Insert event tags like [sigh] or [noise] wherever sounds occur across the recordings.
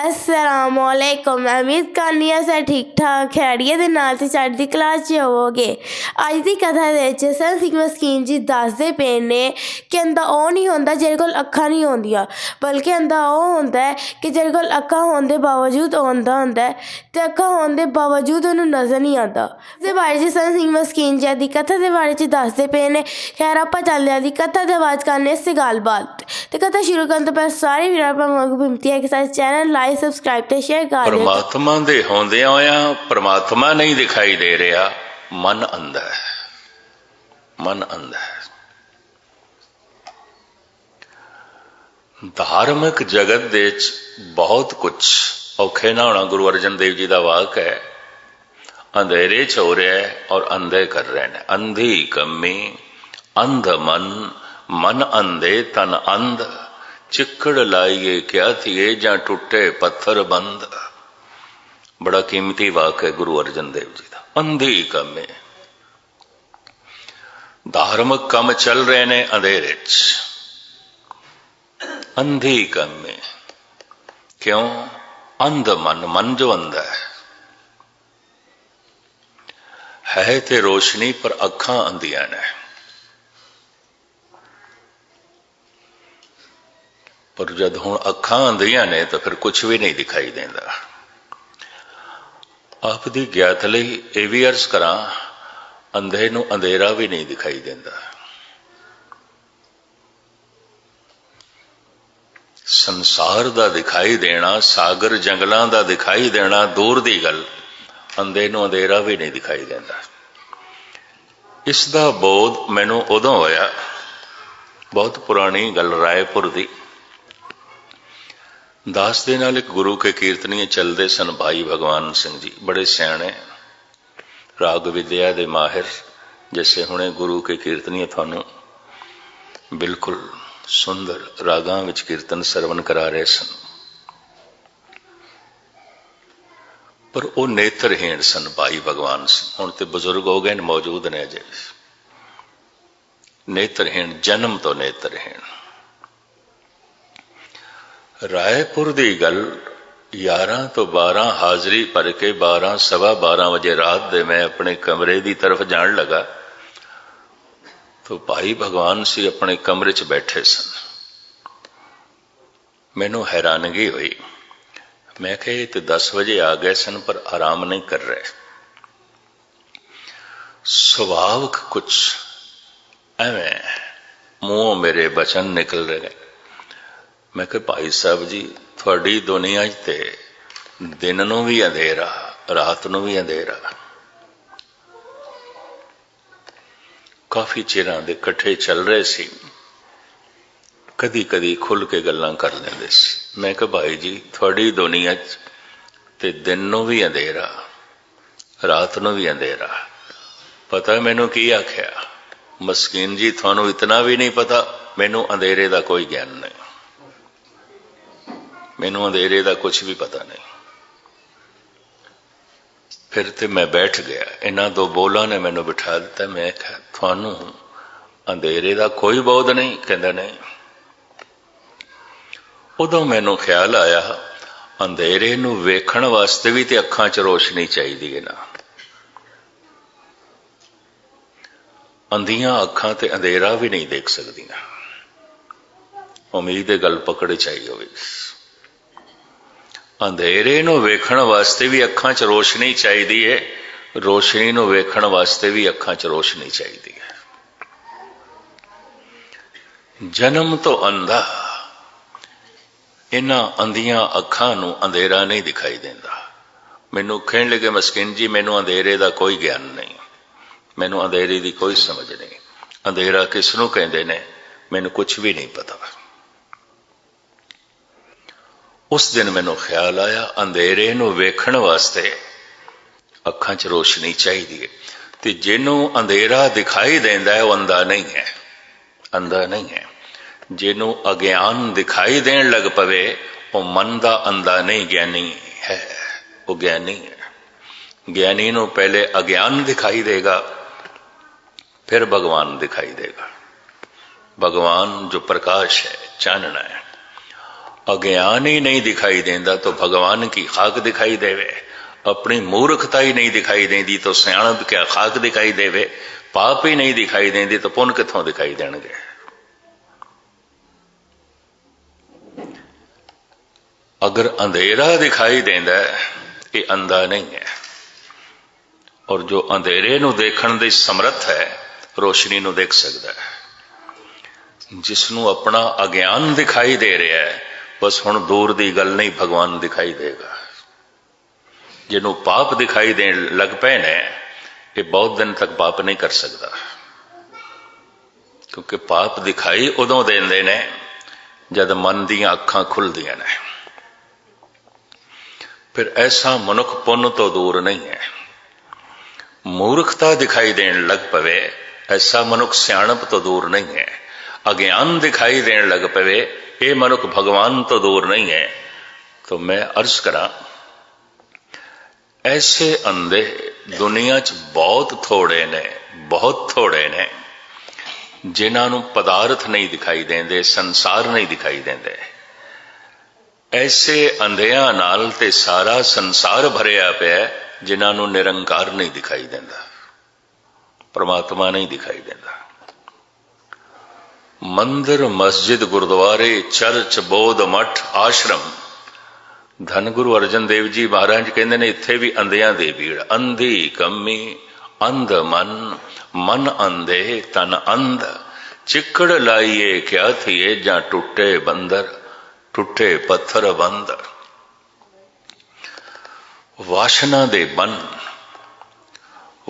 ਅਸਲਾਮੁਅਲੈਕੁਮ ਮੈਂ ਉਮੀਦ ਕਰਨੀ ਆ ਸਰ ਠੀਕ ਠਾਕ ਖੈਰੀਅਤ ਦੇ ਨਾਲ ਤੇ ਚੜ੍ਹਦੀ ਕਲਾ 'ਚ ਹੋਵੋਗੇ ਅੱਜ ਦੀ ਕਥਾ ਦੇ ਵਿੱਚ ਸੰਤ ਸਿੰਘ ਮਸਕੀਨ ਜੀ ਦੱਸਦੇ ਪਏ ਨੇ ਕਿ ਅੰਦਾ ਉਹ ਨਹੀਂ ਹੁੰਦਾ ਜਿਹਦੇ ਕੋਲ ਅੱਖਾਂ ਨਹੀਂ ਹੁੰਦੀਆਂ ਬਲਕਿ ਅੰਦਾ ਉਹ ਹੁੰਦਾ ਕਿ ਜਿਹਦੇ ਕੋਲ ਅੱਖਾਂ ਹੋਣ ਦੇ ਬਾਵਜੂਦ ਉਹ ਹੁੰਦਾ ਹੈ ਤੇ ਅੱਖਾਂ ਹੋਣ ਦੇ ਬਾਵਜੂਦ ਉਹਨੂੰ ਨਜ਼ਰ ਨਹੀਂ ਆਉਂਦਾ ਇਸ ਦੇ ਬਾਰੇ 'ਚ ਸੰਤ ਸਿੰਘ ਮਸਕੀਨ ਜੀ ਦੀ ਕਥਾ ਦੇ ਬਾਰੇ 'ਚ ਦੱਸਦੇ ਪਏ ਨੇ ਖੈਰ ਆਪਾਂ ਚੱਲਦੇ ਹਾਂ ਦੀ ਕਥਾ ਦੇ ਆਵਾਜ਼ ਕਰਨੇ ਇਸ ਗੱਲਬਾਤ ਤੇ ਕਥਾ ਸ਼ੁਰੂ ਕਰਨ ਤੋਂ ਪਹਿਲਾਂ ਸਾਰੇ ਵੀਰਾਂ ਭਰਾਵਾਂ ਨੂੰ ਬੇਨਤੀ ਹੈ ਕਿ ਸਾਡੇ ਚੈਨਲ ਲਾਈਕ ਸਬਸਕ੍ਰਾਈਬ ਤੇ ਸ਼ੇਅਰ ਕਰ ਦਿਓ ਪਰਮਾਤਮਾ ਦੇ ਹੁੰਦਿਆਂ ਹੋਇਆਂ ਪਰਮਾਤਮਾ ਨਹੀਂ ਦਿਖਾਈ ਦੇ ਰਿਹਾ, ਮਨ ਅੰਧਾ ਹੈ। ਮਨ ਅੰਧਾ ਹੈ। ਧਾਰਮਿਕ ਜਗਤ ਦੇ ਵਿੱਚ ਬਹੁਤ ਕੁਝ ਔਖੇ ਨਾ ਹੋਣਾ, ਗੁਰੂ ਅਰਜਨ ਦੇਵ ਜੀ ਦਾ ਵਾਕ ਹੈ, ਅੰਧੇਰੇ ਚ ਹੋ ਰਿਹਾ ਹੈ ਔਰ ਅੰਧੇ ਕਰ ਰਹੇ ਨੇ। ਅੰਧੀ ਕੰਮੀ ਅੰਧ ਮਨ ਮਨ ਅੰਧੇ, ਤਨ ਅੰਧ। ਚਿੱਕੜ ਲਾਈਏ ਕਿਆ ਥੀਏ ਜਾਂ ਟੁੱਟੇ ਪੱਥਰ ਬੰਦ। ਬੜਾ ਕੀਮਤੀ ਵਾਕ ਹੈ ਗੁਰੂ ਅਰਜਨ ਦੇਵ ਜੀ ਦਾ। ਅੰਧੀ ਕੰਮੇ ਧਾਰਮਿਕ ਕੰਮ ਚੱਲ ਰਹੇ ਨੇ ਅੰਧੇਰੇ 'ਚ। ਅੰਧੀ ਕੰਮੇ ਕਿਉਂ? ਅੰਧ ਮਨ ਮਨ ਜੋ ਅੰਧਾ ਹੈ। ਹੈ ਤੇ ਰੋਸ਼ਨੀ ਪਰ ਅੱਖਾਂ ਅੰਧੀਆਂ ਨੇ। ਪਰ ਜਦ ਹੁਣ ਅੱਖਾਂ ਅੰਧੀਆਂ ਨੇ ਤਾਂ ਫਿਰ ਕੁਝ ਵੀ ਨਹੀਂ ਦਿਖਾਈ ਦਿੰਦਾ। ਆਪ ਦੀ ਗਿਆਤ ਲਈ ਇਹ ਵੀ ਅਰਜ਼ ਕਰਾਂ, ਅੰਧੇ ਨੂੰ ਅੰਧੇਰਾ ਵੀ ਨਹੀਂ ਦਿਖਾਈ ਦਿੰਦਾ। ਸੰਸਾਰ ਦਾ ਦਿਖਾਈ ਦੇਣਾ, ਸਾਗਰ ਜੰਗਲਾਂ ਦਾ ਦਿਖਾਈ ਦੇਣਾ, ਦੂਰ ਦੀ ਗੱਲ, ਅੰਧੇ ਨੂੰ ਅੰਧੇਰਾ ਵੀ ਨਹੀਂ ਦਿਖਾਈ ਦਿੰਦਾ। ਇਸ ਦਾ ਬੋਧ ਮੈਨੂੰ ਉਦੋਂ ਹੋਇਆ, ਬਹੁਤ ਪੁਰਾਣੀ ਗੱਲ ਰਾਏਪੁਰ ਦੀ। ਦਾਸ ਦੇ ਨਾਲ ਇੱਕ ਗੁਰੂ ਕੇ ਕੀਰਤਨੀਏ ਚੱਲਦੇ ਸਨ ਭਾਈ ਭਗਵਾਨ ਸਿੰਘ ਜੀ। ਬੜੇ ਸਿਆਣੇ, ਰਾਗ ਵਿਦਿਆ ਦੇ ਮਾਹਿਰ ਜਿਵੇਂ ਹੁਣੇ ਗੁਰੂ ਕੇ ਕੀਰਤਨੀਏ ਤੁਹਾਨੂੰ ਬਿਲਕੁਲ ਸੁੰਦਰ ਰਾਗਾਂ ਵਿੱਚ ਕੀਰਤਨ ਸਰਵਨ ਕਰਾ ਰਹੇ ਸਨ। ਪਰ ਉਹ ਨੇਤਰਹੀਣ ਸਨ ਭਾਈ ਭਗਵਾਨ ਸਿੰਘ। ਹੁਣ ਤੇ ਬਜ਼ੁਰਗ ਹੋ ਗਏ ਨੇ, ਮੌਜੂਦ ਨੇ ਅਜੇ। ਨੇਤਰਹੀਣ, ਜਨਮ ਤੋਂ ਨੇਤਰਹੀਣ। ਰਾਏਪੁਰ ਦੀ ਗੱਲ 11 ਤੋਂ 12 ਹਾਜ਼ਰੀ ਭਰ ਕੇ 12 ਸਵਾ 12 ਵਜੇ ਰਾਤ ਦੇ ਮੈਂ ਆਪਣੇ ਕਮਰੇ ਦੀ ਤਰਫ ਜਾਣ ਲੱਗਾ ਤਾਂ ਭਾਈ ਭਗਵਾਨ ਸੀ ਆਪਣੇ ਕਮਰੇ 'ਚ ਬੈਠੇ ਸਨ। ਮੈਨੂੰ ਹੈਰਾਨਗੀ ਹੋਈ। ਮੈਂ ਕਿਹਾ, ਇਹ ਤੇ 10 ਵਜੇ ਆ ਗਏ ਸਨ, ਪਰ ਆਰਾਮ ਨਹੀਂ ਕਰ ਰਹੇ। ਸੁਭਾਵਕ ਕੁਝ ਐਵੇਂ ਮੂੰਹੋਂ ਮੇਰੇ ਬਚਨ ਨਿਕਲ ਰਹੇ। ਮੈਂ ਕਿਹਾ, ਭਾਈ ਸਾਹਿਬ ਜੀ, ਤੁਹਾਡੀ ਦੁਨੀਆ 'ਚ ਤੇ ਦਿਨ ਨੂੰ ਵੀ ਅੰਧੇਰਾ, ਰਾਤ ਨੂੰ ਵੀ ਅੰਧੇਰਾ। ਕਾਫੀ ਚਿਰਾਂ ਦੇ ਇਕੱਠੇ ਚੱਲ ਰਹੇ ਸੀ। ਕਦੀ ਕਦੀ ਖੁੱਲ ਕੇ ਗੱਲਾਂ ਕਰ ਲੈਂਦੇ ਸੀ। ਮੈਂ ਕਿਹਾ, ਭਾਈ ਜੀ, ਤੁਹਾਡੀ ਦੁਨੀਆ 'ਚ ਤੇ ਦਿਨ ਨੂੰ ਵੀ ਅੰਧੇਰਾ, ਰਾਤ ਨੂੰ ਵੀ ਅੰਧੇਰਾ। ਪਤਾ ਮੈਨੂੰ ਕੀ ਆਖਿਆ? ਮਸਕੀਨ ਜੀ, ਤੁਹਾਨੂੰ ਇਤਨਾ ਵੀ ਨਹੀਂ ਪਤਾ, ਮੈਨੂੰ ਅੰਧੇਰੇ ਦਾ ਕੋਈ ਗਿਆਨ ਨਹੀਂ। ਮੈਨੂੰ ਅੰਧੇਰੇ ਦਾ ਕੁਝ ਵੀ ਪਤਾ ਨਹੀਂ। ਫਿਰ ਤੇ ਮੈਂ ਬੈਠ ਗਿਆ। ਇਹਨਾਂ ਦੋ ਬੋਲਾਂ ਨੇ ਮੈਨੂੰ ਬਿਠਾ ਦਿੱਤਾ। ਮੈਂ ਕਿਹਾ, ਤੁਹਾਨੂੰ ਅੰਧੇਰੇ ਦਾ ਕੋਈ ਬੋਧ ਨਹੀਂ? ਕਹਿੰਦਾ, ਨਹੀਂ। ਉਦੋਂ ਮੈਨੂੰ ਖਿਆਲ ਆਇਆ, ਅੰਧੇਰੇ ਨੂੰ ਵੇਖਣ ਵਾਸਤੇ ਵੀ ਤੇ ਅੱਖਾਂ 'ਚ ਰੋਸ਼ਨੀ ਚਾਹੀਦੀ ਹੈ ਨਾ। ਅੰਧੀਆਂ ਅੱਖਾਂ ਤੇ ਅੰਧੇਰਾ ਵੀ ਨਹੀਂ ਦੇਖ ਸਕਦੀਆਂ। ਉਮੀਦ ਹੈ ਗੱਲ ਪਕੜ ਚਾਹੀ ਹੋਵੇ। ਅੰਧੇਰੇ ਨੂੰ ਵੇਖਣ ਵਾਸਤੇ ਵੀ ਅੱਖਾਂ 'ਚ ਰੋਸ਼ਨੀ ਚਾਹੀਦੀ ਹੈ ਰੋਸ਼ਨੀ ਨੂੰ ਵੇਖਣ ਵਾਸਤੇ ਵੀ ਅੱਖਾਂ 'ਚ ਰੋਸ਼ਨੀ ਚਾਹੀਦੀ ਹੈ ਜਨਮ ਤੋਂ ਅੰਧਾ, ਇਹਨਾਂ ਅੰਧੀਆਂ ਅੱਖਾਂ ਨੂੰ ਅੰਧੇਰਾ ਨਹੀਂ ਦਿਖਾਈ ਦਿੰਦਾ। ਮੈਨੂੰ ਕਹਿਣ ਲੱਗੇ, ਮਸਕਿਨ ਜੀ, ਮੈਨੂੰ ਅੰਧੇਰੇ ਦਾ ਕੋਈ ਗਿਆਨ ਨਹੀਂ। ਮੈਨੂੰ ਅੰਧੇਰੇ ਦੀ ਕੋਈ ਸਮਝ ਨਹੀਂ। ਅੰਧੇਰਾ ਕਿਸ ਨੂੰ ਕਹਿੰਦੇ ਨੇ? ਮੈਨੂੰ ਕੁਝ ਵੀ ਨਹੀਂ ਪਤਾ। ਉਸ ਦਿਨ ਮੈਨੂੰ ਖਿਆਲ ਆਇਆ, ਅੰਧੇਰੇ ਨੂੰ ਵੇਖਣ ਵਾਸਤੇ ਅੱਖਾਂ 'ਚ ਰੋਸ਼ਨੀ ਚਾਹੀਦੀ ਹੈ ਤੇ ਜਿਹਨੂੰ ਅੰਧੇਰਾ ਦਿਖਾਈ ਦਿੰਦਾ ਹੈ, ਉਹ ਅੰਧਾ ਨਹੀਂ ਹੈ। ਅੰਧਾ ਨਹੀਂ ਹੈ। ਜਿਹਨੂੰ ਅਗਿਆਨ ਦਿਖਾਈ ਦੇਣ ਲੱਗ ਪਵੇ, ਉਹ ਮਨ ਦਾ ਅੰਧਾ ਨਹੀਂ, ਗਿਆਨੀ ਹੈ। ਉਹ ਗਿਆਨੀ ਹੈ। ਗਿਆਨੀ ਨੂੰ ਪਹਿਲੇ ਅਗਿਆਨ ਦਿਖਾਈ ਦੇਗਾ, ਫਿਰ ਭਗਵਾਨ ਦਿਖਾਈ ਦੇਗਾ। ਭਗਵਾਨ ਜੋ ਪ੍ਰਕਾਸ਼ ਹੈ, ਚਾਨਣਾ ਹੈ। अज्ञान ही नहीं दिखाई देता तो भगवान की खाक दिखाई देवे अपनी मूर्खता ही नहीं दिखाई देती तो सियाणप क्या खाक दिखाई देवे पाप ही नहीं दिखाई देती तो पुण्य कितों दिखाई देणगे अगर अंधेरा दिखाई देता है ये अंधा नहीं है ਔਰ ਜੋ ਅੰਧੇਰੇ ਨੂੰ ਦੇਖਣ ਦੇ ਸਮਰੱਥ ਹੈ ਰੋਸ਼ਨੀ ਨੂੰ ਦੇਖ ਸਕਦਾ ਹੈ ਜਿਸ ਨੂੰ ਆਪਣਾ ਅਗਿਆਨ ਦਿਖਾਈ ਦੇ ਰਿਹਾ ਹੈ ਬਸ ਹੁਣ ਦੂਰ ਦੀ ਗੱਲ ਨਹੀਂ ਭਗਵਾਨ ਦਿਖਾਈ ਦੇਗਾ। ਜਿਹਨੂੰ ਪਾਪ ਦਿਖਾਈ ਦੇਣ ਲੱਗ ਪਏ ਨੇ, ਇਹ ਬਹੁਤ ਦਿਨ ਤੱਕ ਪਾਪ ਨਹੀਂ ਕਰ ਸਕਦਾ। ਕਿਉਂਕਿ ਪਾਪ ਦਿਖਾਈ ਉਦੋਂ ਦਿੰਦੇ ਨੇ, ਜਦ ਮਨ ਦੀਆਂ ਅੱਖਾਂ ਖੁੱਲਦੀਆਂ ਨੇ। ਫਿਰ ਐਸਾ ਮਨੁੱਖ ਪੁੰਨ ਤੋਂ ਦੂਰ ਨਹੀਂ ਹੈ। ਮੂਰਖਤਾ ਦਿਖਾਈ ਦੇਣ ਲੱਗ ਪਵੇ, ਐਸਾ ਮਨੁੱਖ ਸਿਆਣਪ ਤੋਂ ਦੂਰ ਨਹੀਂ ਹੈ। ਅਗਿਆਨ ਦਿਖਾਈ ਦੇਣ ਲੱਗ ਪਵੇ, ਇਹ ਮਨੁੱਖ ਭਗਵਾਨ ਤੋਂ ਦੂਰ ਨਹੀਂ ਹੈ। ਤਾਂ ਮੈਂ ਅਰਜ਼ ਕਰਾਂ, ਐਸੇ ਅੰਦੇ ਦੁਨੀਆ 'ਚ ਬਹੁਤ ਥੋੜੇ ਨੇ, ਬਹੁਤ ਥੋੜੇ ਨੇ, ਜਿਨ੍ਹਾਂ ਨੂੰ ਪਦਾਰਥ ਨਹੀਂ ਦਿਖਾਈ ਦਿੰਦੇ, ਸੰਸਾਰ ਨਹੀਂ ਦਿਖਾਈ ਦਿੰਦੇ। ਐਸੇ ਅੰਧਿਆਂ ਨਾਲ ਤੇ ਸਾਰਾ ਸੰਸਾਰ ਭਰਿਆ ਪਿਆ ਜਿਨ੍ਹਾਂ ਨੂੰ ਨਿਰੰਕਾਰ ਨਹੀਂ ਦਿਖਾਈ ਦਿੰਦਾ, ਪਰਮਾਤਮਾ ਨਹੀਂ ਦਿਖਾਈ ਦਿੰਦਾ। ਮੰਦਰ, ਮਸਜਿਦ, ਗੁਰਦੁਆਰੇ, ਚਰਚ, ਬੋਧ ਮਠ, ਆਸ਼ਰਮ। ਧੰਨ ਗੁਰੂ ਅਰਜਨ ਦੇਵ ਜੀ ਮਹਾਰਾਜ ਕਹਿੰਦੇ ਨੇ, ਇੱਥੇ ਵੀ ਅੰਧਿਆਂ ਦੀ ਭੀੜ। ਅੰਧੀ ਕੰਮੀ, ਅੰਧ ਮਨ ਮਨ ਅੰਧੇ, ਤਨ ਅੰਧ। ਚਿੱਕੜ ਲਾਈਏ, ਕਿਆ ਥੀਏ, ਜਾਂ ਟੁੱਟੇ ਬੰਦਰ, ਟੁੱਟੇ ਪੱਥਰ ਬੰਦਰ ਵਾਸ਼ਨਾ ਦੇ ਬੰਨ,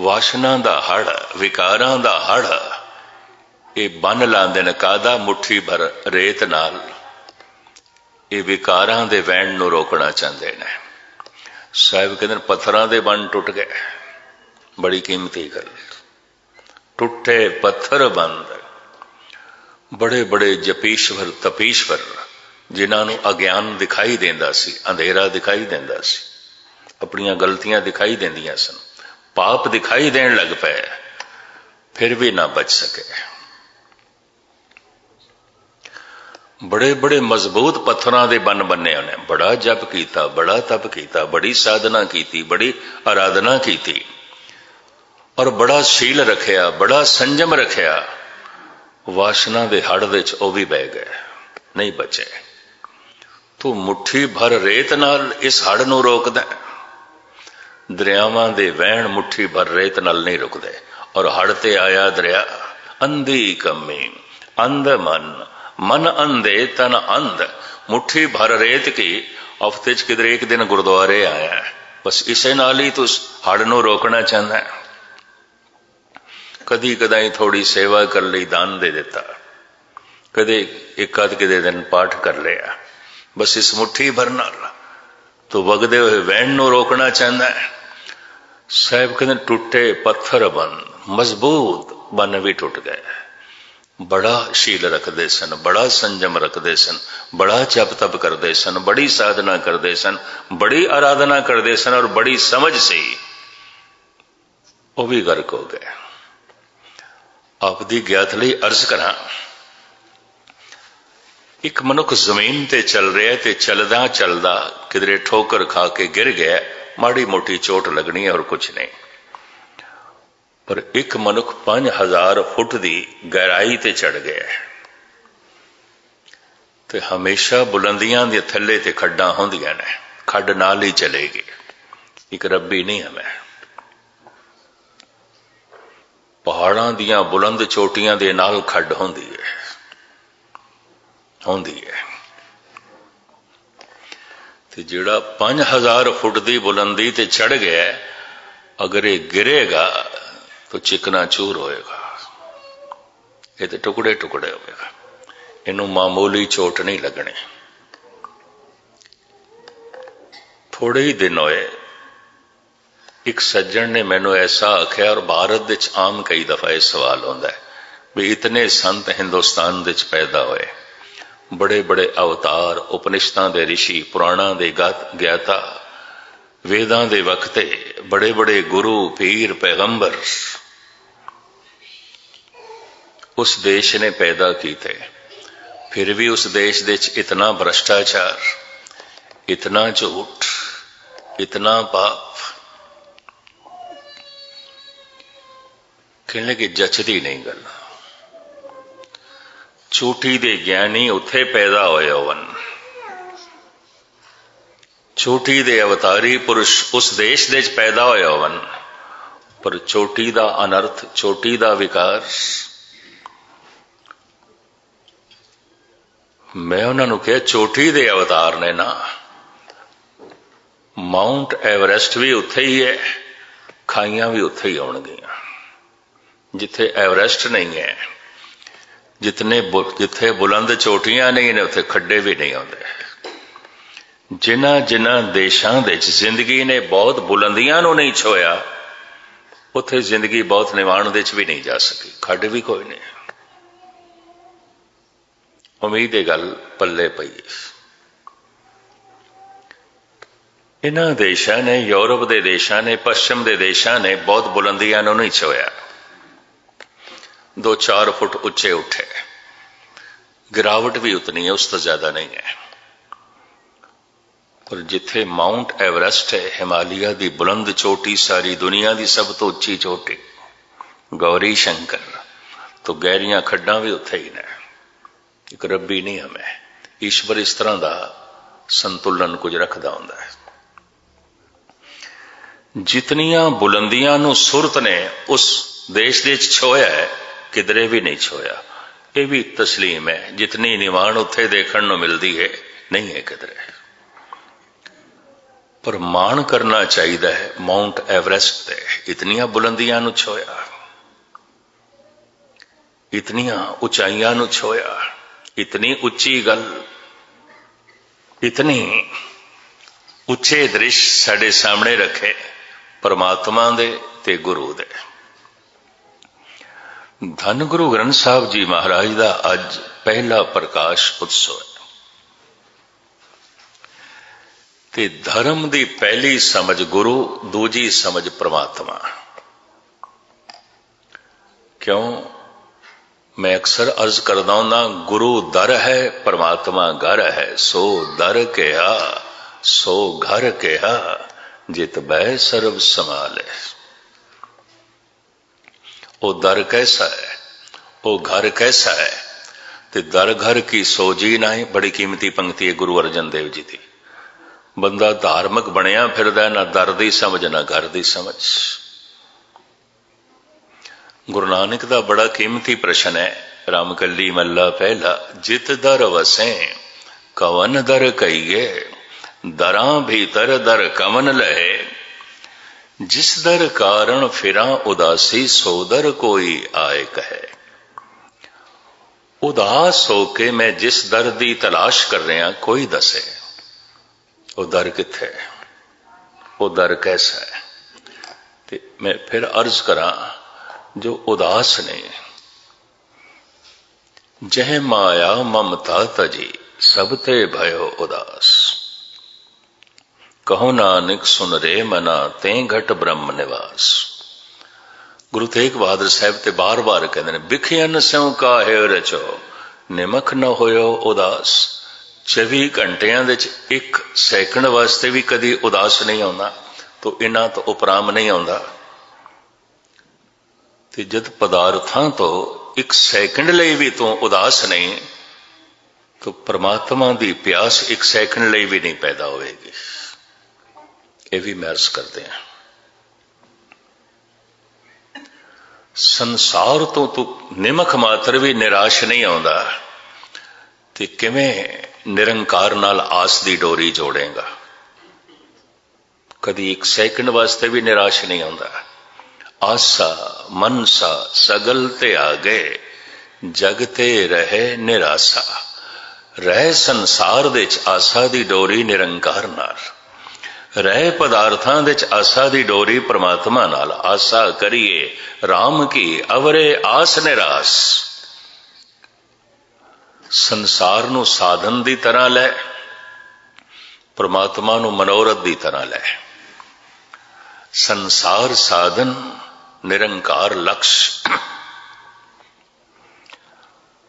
ਵਾਸ਼ਨਾ ਦਾ ਹੜ, ਵਿਕਾਰਾਂ ਦਾ ਹੜ। ਇਹ ਬੰਨ ਲਾਉਂਦੇ ਨੇ ਕਾਦਾ ਮੁਠੀ ਭਰ ਰੇਤ ਨਾਲ। ਇਹ ਵਿਕਾਰਾਂ ਦੇ ਵਹਿਣ ਨੂੰ ਰੋਕਣਾ ਚਾਹੁੰਦੇ ਨੇ। ਸਾਹਿਬ ਕਹਿੰਦੇ ਨੇ, ਪੱਥਰਾਂ ਦੇ ਬੰਨ ਟੁੱਟ ਗਏ। ਬੜੀ ਕੀਮਤੀ ਗੱਲ ਟੁੱਟੇ ਪੱਥਰ ਬੰਦ। ਬੜੇ ਬੜੇ ਜਪੀਸ਼ਵਰ ਤਪੀਸ਼ਵਰ ਜਿਨ੍ਹਾਂ ਨੂੰ ਅਗਿਆਨ ਦਿਖਾਈ ਦਿੰਦਾ ਸੀ ਅੰਧੇਰਾ ਦਿਖਾਈ ਦਿੰਦਾ ਸੀ। ਆਪਣੀਆਂ ਗਲਤੀਆਂ ਦਿਖਾਈ ਦਿੰਦੀਆਂ ਸਨ। ਪਾਪ ਦਿਖਾਈ ਦੇਣ ਲੱਗ ਪਏ। ਫਿਰ ਵੀ ਨਾ ਬਚ ਸਕੇ। ਬੜੇ ਬੜੇ ਮਜ਼ਬੂਤ ਪੱਥਰਾਂ ਦੇ ਬੰਨ ਬੰਨੇ ਉਹਨੇ। ਬੜਾ ਜਪ ਕੀਤਾ, ਬੜਾ ਤਪ ਕੀਤਾ, ਬੜੀ ਸਾਧਨਾ ਕੀਤੀ, ਬੜੀ ਆਰਾਧਨਾ ਕੀਤੀ। ਔਰ ਬੜਾ ਸ਼ੀਲ ਰੱਖਿਆ, ਬੜਾ ਸੰਜਮ ਰੱਖਿਆ। ਵਾਸ਼ਨਾ ਦੇ ਹੜ ਵਿੱਚ ਉਹ ਵੀ ਬਹਿ ਗਏ, ਨਹੀਂ ਬਚੇ। ਤੂੰ ਮੁਠੀ ਭਰ ਰੇਤ ਨਾਲ ਇਸ ਹੜ ਨੂੰ ਰੋਕਦਾ ਦਰਿਆਵਾਂ ਦੇ ਵਹਿਣ ਮੁਠੀ ਭਰ ਰੇਤ ਨਾਲ ਨਹੀਂ ਰੁਕਦੇ। ਔਰ ਹੜ ਤੇ ਆਇਆ ਦਰਿਆ, ਅੰਧੀ ਕੰਮੀ, ਅੰਧ ਮਨ ਮਨ ਅੰਧੇ ਤਨ ਅੰਧ, ਮੁਠੀ ਭਰ ਰੇਤ ਕੀ, ਹਫ਼ਤੇ ਚ ਕਿਧਰੇ ਇੱਕ ਦਿਨ ਗੁਰਦੁਆਰੇ ਆਇਆ ਬਸ ਇਸੇ ਨਾਲ ਹੀ ਤੂੰ ਹੜ ਨੂੰ ਰੋਕਣਾ ਚਾਹੁੰਦਾ ਹੈ। ਕਦੀ ਕਦਾਈ ਥੋੜੀ ਸੇਵਾ ਕਰ ਲਈ ਦਾਨ ਦੇ ਦਿੱਤਾ। ਕਦੇ ਇੱਕ ਅੱਧ ਕਿਤੇ ਦਿਨ ਪਾਠ ਕਰ ਲਿਆ। ਬਸ ਇਸ ਮੁਠੀ ਭਰ ਨਾਲ ਤੂੰ ਵਗਦੇ ਹੋਏ ਵਹਿਣ ਨੂੰ ਰੋਕਣਾ ਚਾਹੁੰਦਾ ਹੈ। ਸਾਹਿਬ ਕਹਿੰਦੇ ਟੁੱਟੇ ਪੱਥਰ ਬਨ, ਮਜ਼ਬੂਤ ਬਨ ਵੀ ਟੁੱਟ ਗਏ। ਬੜਾ ਸ਼ੀਲ ਰੱਖਦੇ ਸਨ, ਬੜਾ ਸੰਜਮ ਰੱਖਦੇ ਸਨ, ਬੜਾ ਜਪ ਤਪ ਕਰਦੇ ਸਨ, ਬੜੀ ਸਾਧਨਾ ਕਰਦੇ ਸਨ, ਬੜੀ ਆਰਾਧਨਾ ਕਰਦੇ ਸਨ ਔਰ ਬੜੀ ਸਮਝ ਸੀ। ਉਹ ਵੀ ਗਰਕ ਹੋ ਗਏ। ਆਪਦੀ ਗਿਆਤ ਲਈ ਅਰਜ਼ ਕਰਾਂ, ਇੱਕ ਮਨੁੱਖ ਜ਼ਮੀਨ ਤੇ ਚੱਲ ਰਿਹਾ ਤੇ ਚੱਲਦਾ ਚੱਲਦਾ ਕਿਧਰੇ ਠੋਕਰ ਖਾ ਕੇ ਗਿਰ ਗਿਆ, ਮਾੜੀ ਮੋਟੀ ਚੋਟ ਲੱਗਣੀ ਹੈ ਔਰ ਕੁਝ ਨਹੀਂ। ਪਰ ਇੱਕ ਮਨੁੱਖ 5000 ਫੁੱਟ ਦੀ ਗਹਿਰਾਈ ਤੇ ਚੜ ਗਿਆ ਹੈ। ਤੇ ਹਮੇਸ਼ਾ ਬੁਲੰਦੀਆਂ ਦੇ ਥੱਲੇ ਤੇ ਖੱਡਾਂ ਹੁੰਦੀਆਂ ਨੇ। ਖੱਡ ਨਾਲ ਹੀ ਚਲੇਗੀ ਇੱਕ ਰੱਬੀ ਨਹੀਂ ਹੈ ਪਹਾੜਾਂ ਦੀਆਂ ਬੁਲੰਦ ਚੋਟੀਆਂ ਦੇ ਨਾਲ ਖੱਡ ਹੁੰਦੀ ਹੈ। ਹੁੰਦੀ ਹੈ। ਤੇ ਜਿਹੜਾ 5000 ਫੁੱਟ ਦੀ ਬੁਲੰਦੀ ਤੇ ਚੜ ਗਿਆ, ਅਗਰ ਇਹ ਗਿਰੇਗਾ ਤਾਂ ਚਿਕਨਾ ਚੂਰ ਹੋਏਗਾ ਇਹ ਤੇ ਟੁਕੜੇ ਟੁਕੜੇ ਹੋਵੇਗਾ ਇਹਨੂੰ ਮਾਮੂਲੀ ਚੋਟ ਨਹੀਂ ਲੱਗਣੀ ਥੋੜੇ ਹੀ ਦਿਨ ਹੋਏ ਇੱਕ ਸੱਜਣ ਨੇ ਮੈਨੂੰ ਐਸਾ ਆਖਿਆ ਔਰ ਭਾਰਤ ਵਿੱਚ ਆਮ ਕਈ ਦਫਾ ਇਹ ਸਵਾਲ ਹੁੰਦਾ ਹੈ ਵੀ ਇਤਨੇ ਸੰਤ ਹਿੰਦੁਸਤਾਨ ਵਿੱਚ ਪੈਦਾ ਹੋਏ ਬੜੇ ਬੜੇ ਅਵਤਾਰ ਉਪਨਿਸ਼ਦਾਂ ਦੇ ਰਿਸ਼ੀ ਪੁਰਾਣਾਂ ਦੇ ਗਾਤ ਗਿਆਤਾ ਵੇਦਾਂ ਦੇ ਵਕਤੇ ਬੜੇ ਬੜੇ ਗੁਰੂ ਪੀਰ ਪੈਗੰਬਰ ਉਸ ਦੇਸ਼ ਨੇ ਪੈਦਾ ਕੀਤੇ ਫਿਰ ਵੀ ਉਸ ਦੇਸ਼ ਦੇ ਵਿੱਚ ਇਤਨਾ ਭ੍ਰਸ਼ਟਾਚਾਰ ਇਤਨਾ ਝੂਠ ਇਤਨਾ ਪਾਪ ਕਹਿਣ ਲੱਗੇ ਜੱਚਦੀ ਨਹੀਂ ਗੱਲ ਝੂਠੀ ਦੇ ਗਿਆਨੀ ਉੱਥੇ ਪੈਦਾ ਹੋਏ ਹੋਵਨ ਝੂਠੀ ਦੇ ਅਵਤਾਰੀ ਪੁਰਸ਼ ਉਸ ਦੇਸ਼ ਦੇ ਵਿੱਚ ਪੈਦਾ ਹੋਇਆ ਹੋਵਨ। ਪਰ ਚੋਟੀ ਦਾ ਅਨਰਥ ਚੋਟੀ ਦਾ ਵਿਕਾਰ। ਮੈਂ ਉਹਨਾਂ ਨੂੰ ਕਿਹਾ ਚੋਟੀ ਦੇ ਅਵਤਾਰ ਨੇ ਨਾ। ਮਾਉਂਟ ਐਵਰੈਸਟ ਵੀ ਉੱਥੇ ਹੀ ਹੈ, ਖਾਈਆਂ ਵੀ ਉੱਥੇ ਹੀ ਆਉਣਗੀਆਂ। ਜਿੱਥੇ ਐਵਰੈਸਟ ਨਹੀਂ ਹੈ, ਜਿਤਨੇ ਬੁ- ਜਿੱਥੇ ਬੁਲੰਦ ਚੋਟੀਆਂ ਨਹੀਂ ਨੇ, ਉੱਥੇ ਖੱਡੇ ਵੀ ਨਹੀਂ ਆਉਂਦੇ। ਜਿਨ੍ਹਾਂ ਜਿਨ੍ਹਾਂ ਦੇਸ਼ਾਂ ਦੇ ਵਿੱਚ ਜ਼ਿੰਦਗੀ ਨੇ ਬਹੁਤ ਬੁਲੰਦੀਆਂ ਨੂੰ ਨਹੀਂ ਛੋਇਆ ਉੱਥੇ ਜ਼ਿੰਦਗੀ ਬਹੁਤ ਨਿਵਾਣ ਦੇ ਵਿੱਚ ਵੀ ਨਹੀਂ ਜਾ ਸਕੀ ਖੱਡ ਵੀ ਕੋਈ ਨਹੀਂ ਉਮੀਦ ਇਹ ਗੱਲ ਪੱਲੇ ਪਈ ਇਹਨਾਂ ਦੇਸ਼ਾਂ ਨੇ ਯੂਰਪ ਦੇ ਦੇਸ਼ਾਂ ਨੇ ਪੱਛਮ ਦੇ ਦੇਸ਼ਾਂ ਨੇ ਬਹੁਤ ਬੁਲੰਦੀਆਂ ਨੂੰ ਨਹੀਂ ਛੋਇਆ ਦੋ ਚਾਰ ਫੁੱਟ ਉੱਚੇ ਉੱਠੇ ਗਿਰਾਵਟ ਵੀ ਉਤਨੀ ਹੈ ਉਸ ਤੋਂ ਜ਼ਿਆਦਾ ਨਹੀਂ ਹੈ ਪਰ ਜਿੱਥੇ ਮਾਉਂਟ ਐਵਰੈਸਟ ਹੈ ਹਿਮਾਲਿਆ ਦੀ ਬੁਲੰਦ ਚੋਟੀ ਸਾਰੀ ਦੁਨੀਆ ਦੀ ਸਭ ਤੋਂ ਉੱਚੀ ਚੋਟੀ ਗੌਰੀ ਸ਼ੰਕਰ ਤੋਂ ਗਹਿਰੀਆਂ ਖੱਡਾਂ ਵੀ ਉੱਥੇ ਹੀ ਨੇ ਇੱਕ ਰੱਬੀ ਨਿਯਮ ਹੈ ਈਸ਼ਵਰ ਇਸ ਤਰ੍ਹਾਂ ਦਾ ਸੰਤੁਲਨ ਕੁਝ ਰੱਖਦਾ ਹੁੰਦਾ ਹੈ ਜਿਤਨੀਆਂ ਬੁਲੰਦੀਆਂ ਨੂੰ ਸੁਰਤ ਨੇ ਉਸ ਦੇਸ਼ ਦੇ ਵਿੱਚ ਛੋਇਆ ਹੈ ਕਿਧਰੇ ਵੀ ਨਹੀਂ ਛੋਇਆ ਇਹ ਵੀ ਤਸਲੀਮ ਹੈ ਜਿਤਨੀ ਨਿਵਾਣ ਉੱਥੇ ਦੇਖਣ ਨੂੰ ਮਿਲਦੀ ਪ੍ਰਮਾਣ ਕਰਨਾ ਚਾਹੀਦਾ ਹੈ ਮਾਉਂਟ ਐਵਰੈਸਟ ਤੇ। ਇਤਨੀਆਂ ਬੁਲੰਦੀਆਂ ਨੂੰ ਛੋਇਆ। ਇਤਨੀਆਂ ਉਚਾਈਆਂ ਨੂੰ ਛੋਇਆ। ਇਤਨੀ ਉੱਚੀ ਗੱਲ। ਇਤਨੀ ਉੱਚੇ ਦ੍ਰਿਸ਼ ਸਾਡੇ ਸਾਹਮਣੇ ਰੱਖੇ, ਪਰਮਾਤਮਾ ਦੇ ਤੇ ਗੁਰੂ ਦੇ। ਧੰਨ ਗੁਰੂ ਗ੍ਰੰਥ ਸਾਹਿਬ ਜੀ ਮਹਾਰਾਜ ਦਾ ਅੱਜ ਪਹਿਲਾ ਪ੍ਰਕਾਸ਼ ਉਤਸਵ ਹੈ। ਤੇ ਧਰਮ ਦੀ ਪਹਿਲੀ ਸਮਝ ਗੁਰੂ, ਦੂਜੀ ਸਮਝ ਪ੍ਰਮਾਤਮਾ। ਕਿਉਂ? ਮੈਂ ਅਕਸਰ ਅਰਜ਼ ਕਰਦਾ ਹੁੰਦਾ, ਗੁਰੂ ਦਰ ਹੈ, ਪ੍ਰਮਾਤਮਾ ਘਰ ਹੈ। ਸੋ ਦਰ ਕਿਹਾ, ਸੋ ਘਰ ਕਿਹਾ, ਜਿਤ ਬੈ ਸਰਬ ਸਮਾਲੇ ਉਹ ਦਰ ਕੈਸਾ ਹੈ? ਉਹ ਘਰ ਕੈਸਾ ਹੈ? ਤੇ ਦਰ ਘਰ ਕੀ ਸੋਜੀ ਨਹੀਂ, ਬੜੀ ਕੀਮਤੀ ਪੰਕਤੀ ਹੈ ਗੁਰੂ ਅਰਜਨ ਦੇਵ ਜੀ ਦੀ। ਬੰਦਾ ਧਾਰਮਿਕ ਬਣਿਆ ਫਿਰਦਾ ਨਾ ਦਰ ਦੀ ਸਮਝ, ਨਾ ਘਰ ਦੀ ਸਮਝ। ਗੁਰੂ ਨਾਨਕ ਦਾ ਬੜਾ ਕੀਮਤੀ ਪ੍ਰਸ਼ਨ ਹੈ ਰਾਮਕਲੀ ਮੱਲਾ ਪਹਿਲਾ, ਜਿਤ ਦਰ ਵਸੈ, ਕਵਨ ਦਰ ਕਈਏ ਦਰਾਂ ਭੀਤਰ ਦਰ ਕਵਨ ਲਹੇ। ਜਿਸ ਦਰ ਕਾਰਨ ਫਿਰਾਂ ਉਦਾਸੀ, ਸੋ ਦਰ ਕੋਈ ਆਏ ਕਹੇ। ਉਦਾਸ ਹੋ ਕੇ ਮੈਂ ਜਿਸ ਦਰ ਦੀ ਤਲਾਸ਼ ਕਰ ਰਿਹਾ, ਕੋਈ ਦੱਸੇ। ਉਹ ਦਰ ਕਿੱਥੇ ਹੈ? ਉਹ ਦਰ ਕੈਸਾ ਹੈ? ਤੇ ਮੈਂ ਫਿਰ ਅਰਜ਼ ਕਰਾਂ, ਜੋ ਉਦਾਸ ਨੇ, ਜਹ ਮਾਇਆ ਮਮਤਾ ਤਜੀ, ਸਭ ਤੇ ਭਇਓ ਉਦਾਸ। ਕਹੋ ਨਾਨਕ, ਸੁਨ ਰੇ ਮਨਾ, ਤੇ ਘਟ ਬ੍ਰਹਮ ਨਿਵਾਸ। ਗੁਰੂ ਤੇਗ ਬਹਾਦਰ ਸਾਹਿਬ ਤੇ ਬਾਰ-ਬਾਰ ਕਹਿੰਦੇ ਨੇ ਬਿਖਿਆਨ ਸਿਉ ਕਾਹੇ ਰਚੋ, ਨਿਮਖ ਨ ਹੋਇਓ ਉਦਾਸ। 24 ਘੰਟਿਆਂ ਦੇ ਵਿੱਚ ਇੱਕ ਸੈਕਿੰਡ ਵਾਸਤੇ ਵੀ ਕਦੀ ਉਦਾਸ ਨਹੀਂ ਆਉਂਦਾ, ਤੋ ਇਹਨਾਂ ਤੋਂ ਉਪਰਾਮ ਨਹੀਂ ਆਉਂਦਾ। ਤੇ ਜਦ ਪਦਾਰਥਾਂ ਤੋਂ ਇੱਕ ਸੈਕਿੰਡ ਲਈ ਵੀ ਤੂੰ ਉਦਾਸ ਨਹੀਂ, ਤੋ ਪ੍ਰਮਾਤਮਾ ਦੀ ਪਿਆਸ ਇੱਕ ਸੈਕਿੰਡ ਲਈ ਵੀ ਨਹੀਂ ਪੈਦਾ ਹੋਵੇਗੀ। ਇਹ ਵੀ ਮਹਿਰਸ ਕਰਦੇ ਹਾਂ। ਸੰਸਾਰ ਤੋਂ ਤੂੰ ਨਿਮਖ ਮਾਤਰ ਵੀ ਨਿਰਾਸ਼ ਨਹੀਂ ਆਉਂਦਾ, ਤੇ ਕਿਵੇਂ ਨਿਰੰਕਾਰ ਨਾਲ ਆਸ ਦੀ ਡੋਰੀ ਜੋੜੇਗਾ। ਕਦੀ ਇੱਕ ਸੈਕਿੰਡ ਵਾਸਤੇ ਵੀ ਨਿਰਾਸ਼ ਨਹੀਂ ਆਉਂਦਾ। ਆਸਾ, ਮਨਸਾ, ਸਗਲ ਤੇ ਆ ਗਏ ਜਗ ਤੇ ਰਹੇ ਨਿਰਾਸਾ। ਰਹਿ ਸੰਸਾਰ ਦੇ ਚ ਆਸਾ ਦੀ ਡੋਰੀ ਨਿਰੰਕਾਰ ਨਾਲ। ਰਹਿ ਪਦਾਰਥਾਂ ਦੇ ਚ ਆਸਾ ਦੀ ਡੋਰੀ ਪ੍ਰਮਾਤਮਾ ਨਾਲ। ਆਸਾ ਕਰੀਏ RAM ਕੀ, ਅਵਰੇ ਆਸ ਨਿਰਾਸ। ਸੰਸਾਰ ਨੂੰ ਸਾਧਨ ਦੀ ਤਰ੍ਹਾਂ ਲੈ, ਪ੍ਰਮਾਤਮਾ ਨੂੰ ਮਨੋਰਥ ਦੀ ਤਰ੍ਹਾਂ ਲੈ। ਸੰਸਾਰ ਸਾਧਨ, ਨਿਰੰਕਾਰ ਲਕਸ਼।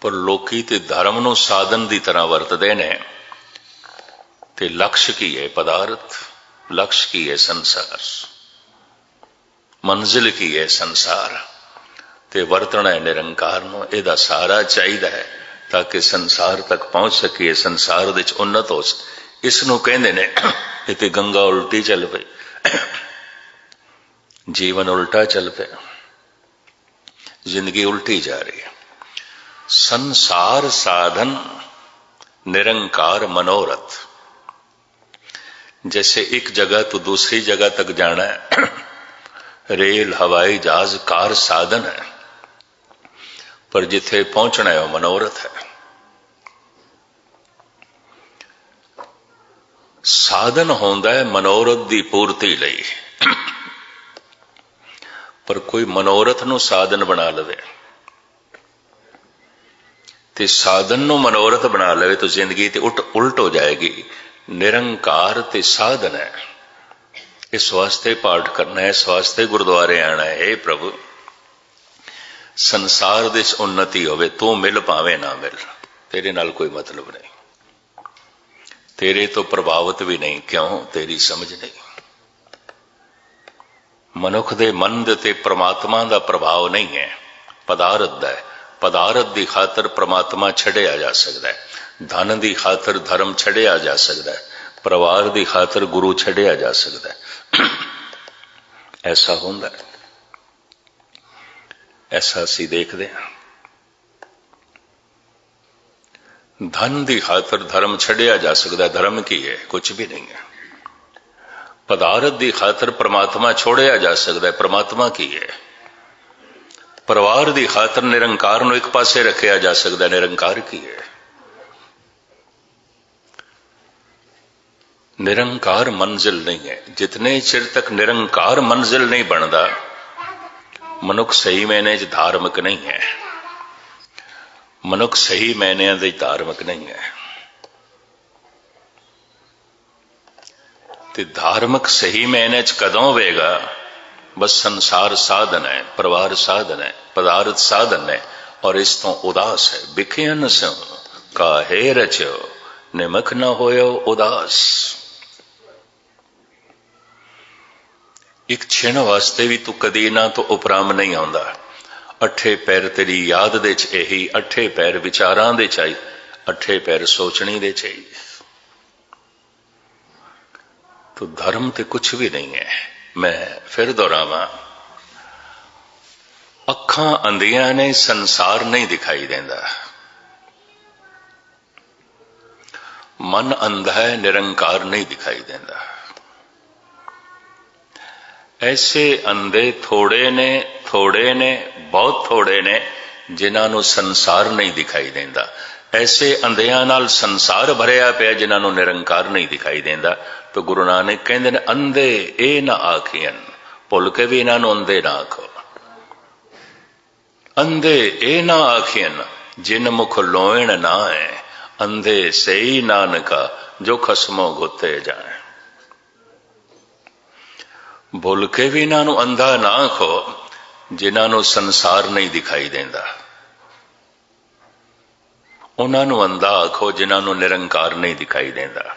ਪਰ ਲੋਕੀ ਤੇ ਧਰਮ ਨੂੰ ਸਾਧਨ ਦੀ ਤਰ੍ਹਾਂ ਵਰਤਦੇ ਨੇ। ਤੇ ਲਕਸ਼ ਕੀ ਹੈ ਪਦਾਰਥ? ਲਕਸ਼ ਕੀ ਹੈ ਸੰਸਾਰ? ਮੰਜ਼ਿਲ ਕੀ ਹੈ ਸੰਸਾਰ? ਤੇ ਵਰਤਣਾ ਹੈ ਨਿਰੰਕਾਰ ਨੂੰ, ਇਹਦਾ ਸਾਰਾ ਚਾਹੀਦਾ ਹੈ। ਤਾਂ ਕਿ ਸੰਸਾਰ ਤੱਕ ਪਹੁੰਚ ਸਕੀਏ, ਸੰਸਾਰ ਵਿੱਚ ਉન્નਤ ਹੋ ਸਕੇ ਇਸ ਨੂੰ ਕਹਿੰਦੇ ਨੇ [coughs] ਇਤੇ ਗੰਗਾ ਉਲਟੀ ਚੱਲ ਪਈ। [coughs] ਜੀਵਨ ਉਲਟਾ ਚੱਲ ਪਿਆ। ਜ਼ਿੰਦਗੀ ਉਲਟੀ ਜਾ ਰਹੀ ਹੈ। ਸੰਸਾਰ ਸਾਧਨ ਨਿਰੰਕਾਰ ਮਨੋਰਥ। जैसे ਇੱਕ ਜਗ੍ਹਾ ਤੋਂ ਦੂਸਰੀ ਜਗ੍ਹਾ ਤੱਕ ਜਾਣਾ है रेल हवाई जहाज कार साधन है ਪਰ ਜਿੱਥੇ ਪਹੁੰਚਣਾ ਹੈ, ਉਹ ਮਨੋਰਥ ਹੈ। ਸਾਧਨ ਹੁੰਦਾ ਹੈ ਮਨੋਰਥ ਦੀ ਪੂਰਤੀ ਲਈ। ਪਰ ਕੋਈ ਮਨੋਰਥ ਨੂੰ ਸਾਧਨ ਬਣਾ ਲਵੇ। ਤੇ ਸਾਧਨ ਨੂੰ ਮਨੋਰਥ ਬਣਾ ਲਵੇ ਤਾਂ ਜ਼ਿੰਦਗੀ ਤੇ ਉਲਟ ਉਲਟ ਹੋ ਜਾਏਗੀ। ਨਿਰੰਕਾਰ ਤੇ ਸਾਧਨ ਹੈ। ਇਸ ਵਾਸਤੇ ਪਾਠ ਕਰਨਾ ਹੈ, ਇਸ ਵਾਸਤੇ ਗੁਰਦੁਆਰੇ ਆਣਾ ਹੈ ਪ੍ਰਭੂ ਸੰਸਾਰ ਦੇ ਵਿੱਚ ਉન્નਤੀ ਹੋਵੇ, ਤੂੰ ਮਿਲ ਪਾਵੇਂ ਨਾ ਮਿਲ। ਤੇਰੇ ਨਾਲ ਕੋਈ ਮਤਲਬ ਨਹੀਂ। ਤੇਰੇ ਤੋਂ ਪ੍ਰਭਾਵਿਤ ਵੀ ਨਹੀਂ, ਕਿਉਂ? ਤੇਰੀ ਸਮਝ ਨਹੀਂ। ਮਨੁੱਖ ਦੇ ਮਨ ਦੇ ਤੇ ਪ੍ਰਮਾਤਮਾ ਦਾ ਪ੍ਰਭਾਵ ਨਹੀਂ ਹੈ। ਪਦਾਰਥ ਦਾ ਹੈ। ਪਦਾਰਥ ਦੀ ਖਾਤਰ ਪ੍ਰਮਾਤਮਾ ਛੱਡਿਆ ਜਾ ਸਕਦਾ ਹੈ। ਧਨ ਦੀ ਖਾਤਰ ਧਰਮ ਛੱਡਿਆ ਜਾ ਸਕਦਾ ਹੈ। ਪਰਿਵਾਰ ਦੀ ਖਾਤਰ ਗੁਰੂ ਛੱਡਿਆ ਜਾ ਸਕਦਾ ਹੈ। ਐਸਾ ਹੁੰਦਾ ਹੈ। ਐਸਾ ਅਸੀਂ ਦੇਖਦੇ ਹਾਂ। ਧਨ ਦੀ ਖਾਤਰ ਧਰਮ ਛੱਡਿਆ ਜਾ ਸਕਦਾ, ਧਰਮ ਕੀ ਹੈ? ਕੁਝ ਵੀ ਨਹੀਂ ਹੈ। ਪਦਾਰਥ ਦੀ ਖਾਤਰ ਪ੍ਰਮਾਤਮਾ ਛੋੜਿਆ ਜਾ ਸਕਦਾ ਹੈ। ਪ੍ਰਮਾਤਮਾ ਕੀ ਹੈ? ਪਰਿਵਾਰ ਦੀ ਖਾਤਰ ਨਿਰੰਕਾਰ ਨੂੰ ਇੱਕ ਪਾਸੇ ਰੱਖਿਆ ਜਾ ਸਕਦਾ ਨਿਰੰਕਾਰ ਕੀ ਹੈ? ਨਿਰੰਕਾਰ ਮੰਜ਼ਿਲ ਨਹੀਂ ਹੈ। ਜਿਤਨੇ ਚਿਰ ਤੱਕ ਨਿਰੰਕਾਰ ਮੰਜ਼ਿਲ ਨਹੀਂ ਬਣਦਾ ਮਨੁੱਖ ਸਹੀ ਮੈਨੇ 'ਚ ਧਾਰਮਿਕ ਨਹੀਂ ਹੈ। ਮਨੁੱਖ ਸਹੀ ਮੈਨਿਆਂ ਦੇ ਧਾਰਮਿਕ ਨਹੀਂ ਹੈ। ਤੇ ਧਾਰਮਿਕ ਸਹੀ ਮੈਨੇ 'ਚ ਕਦੋਂ ਹੋਵੇਗਾ? ਬਸ ਸੰਸਾਰ ਸਾਧਨ ਹੈ, ਪਰਿਵਾਰ ਸਾਧਨ ਹੈ, ਪਦਾਰਥ ਸਾਧਨ ਹੈ ਔਰ ਇਸ ਤੋਂ ਉਦਾਸ ਹੈ। ਵਿਖਿਆਨ ਸੋ ਕਾਹੇ ਰਚਿਓ, ਨਿਮਖ ਨਾ ਹੋਇਓ ਉਦਾਸ। ਇੱਕ ਛਿਣ ਵਾਸਤੇ ਵੀ ਤੂੰ ਕਦੀ ਨਾ ਤੋਂ ਉਪਰਾਮ ਨਹੀਂ ਆਉਂਦਾ। ਅੱਠੇ ਪੈਰ ਤੇਰੀ ਯਾਦ ਦੇ ਚ ਇਹੀ, ਅੱਠੇ ਪੈਰ ਵਿਚਾਰਾਂ ਦੇ ਚਾਈ ਅੱਠੇ ਪੈਰ ਸੋਚਣੀ ਦੇ ਚਾਈ ਤੋ ਧਰਮ ਤੇ ਕੁਝ ਵੀ ਨਹੀਂ ਹੈ। ਮੈਂ ਫਿਰ ਦੁਹਰਾਵਾਂ। ਅੱਖਾਂ ਅੰਧੀਆਂ ਨੇ, ਸੰਸਾਰ ਨਹੀਂ ਦਿਖਾਈ ਦਿੰਦਾ। ਮਨ ਅੰਧਾ ਹੈ, ਨਿਰੰਕਾਰ ਨਹੀਂ ਦਿਖਾਈ ਦਿੰਦਾ। ਐਸੇ ਅੰਧੇ ਥੋੜੇ ਨੇ ਥੋੜੇ ਨੇ, ਬਹੁਤ ਥੋੜੇ ਨੇ, ਜਿਨ੍ਹਾਂ ਨੂੰ ਸੰਸਾਰ ਨਹੀਂ ਦਿਖਾਈ ਦਿੰਦਾ। ਐਸੇ ਅੰਧਿਆਂ ਨਾਲ ਸੰਸਾਰ ਭਰਿਆ ਪਿਆ, ਜਿਨ੍ਹਾਂ ਨੂੰ ਨਿਰੰਕਾਰ ਨਹੀਂ ਦਿਖਾਈ ਦਿੰਦਾ। ਤੇ ਗੁਰੂ ਨਾਨਕ ਕਹਿੰਦੇ ਨੇ, ਅੰਧੇ ਇਹ ਨਾ ਆਖੀਆਂ ਭੁੱਲ ਕੇ ਵੀ ਇਹਨਾਂ ਨੂੰ ਅੰਧੇ ਨਾ ਆਖੋ। ਅੰਧੇ ਇਹ ਨਾ ਆਖੀਆਂ ਜਿਨ ਮੁਖ ਲੋਇਣ ਨਾ ਹੈ, ਅੰਧੇ ਸਹੀ ਨਾਨਕਾ, ਜੋ ਖਸਮੋ ਗੁੱਤੇ ਜਾਏ ਭੁੱਲ ਕੇ ਵੀ ਇਹਨਾਂ ਨੂੰ ਅੰਧਾ ਨਾ ਆਖੋ ਜਿਨ੍ਹਾਂ ਨੂੰ ਸੰਸਾਰ ਨਹੀਂ ਦਿਖਾਈ ਦਿੰਦਾ। ਉਹਨਾਂ ਨੂੰ ਅੰਧਾ ਆਖੋ, ਜਿਨ੍ਹਾਂ ਨੂੰ ਨਿਰੰਕਾਰ ਨਹੀਂ ਦਿਖਾਈ ਦਿੰਦਾ।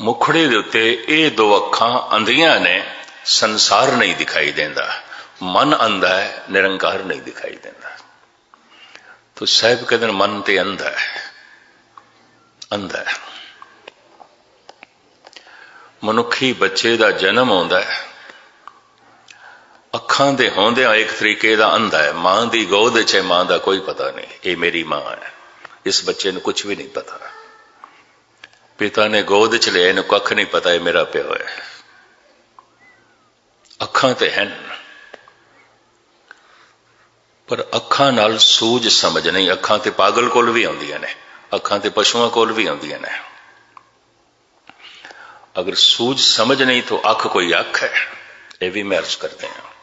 ਮੁਖੜੇ ਦੇ ਉੱਤੇ ਇਹ ਦੋ ਅੱਖਾਂ ਅੰਧੀਆਂ ਨੇ, ਸੰਸਾਰ ਨਹੀਂ ਦਿਖਾਈ ਦਿੰਦਾ। ਮਨ ਅੰਧਾ ਹੈ, ਨਿਰੰਕਾਰ ਨਹੀਂ ਦਿਖਾਈ ਦਿੰਦਾ। ਤੋ ਸਾਹਿਬ ਕਹਿੰਦੇ ਮਨ ਤੇ ਅੰਧਾ ਹੈ। ਅੰਧਾ ਹੈ। ਮਨੁੱਖੀ ਬੱਚੇ ਦਾ ਜਨਮ ਆਉਂਦਾ ਹੈ। ਅੱਖਾਂ ਦੇ ਹੋਂਦਿਆਂ ਇੱਕ ਤਰੀਕੇ ਦਾ ਅੰਧਾ ਹੈ। ਮਾਂ ਦੀ ਗੋਦ 'ਚ ਮਾਂ ਦਾ ਕੋਈ ਪਤਾ ਨਹੀਂ। ਇਹ ਮੇਰੀ ਮਾਂ ਹੈ। ਇਸ ਬੱਚੇ ਨੂੰ ਕੁਝ ਵੀ ਨਹੀਂ ਪਤਾ। ਪਿਤਾ ਨੇ ਗੋਦ 'ਚ ਲਿਆ, ਇਹਨੂੰ ਕੱਖ ਨਹੀਂ ਪਤਾ, ਇਹ ਮੇਰਾ ਪਿਓ ਹੈ। ਅੱਖਾਂ ਤੇ ਹਨ। ਪਰ ਅੱਖਾਂ ਨਾਲ ਸੂਝ ਸਮਝ ਨਹੀਂ। ਅੱਖਾਂ ਤੇ ਪਾਗਲ ਕੋਲ ਵੀ ਆਉਂਦੀਆਂ ਨੇ। ਅੱਖਾਂ ਤੇ ਪਸ਼ੂਆਂ ਕੋਲ ਵੀ ਆਉਂਦੀਆਂ ਨੇ। ਅਗਰ ਸੂਝ ਸਮਝ ਨਹੀਂ ਤਾਂ ਅੱਖ ਕੋਈ ਅੱਖ ਹੈ। ਇਹ ਵੀ ਮੈਂ ਅਰਜ਼ ਕਰਦੇ ਹਾਂ।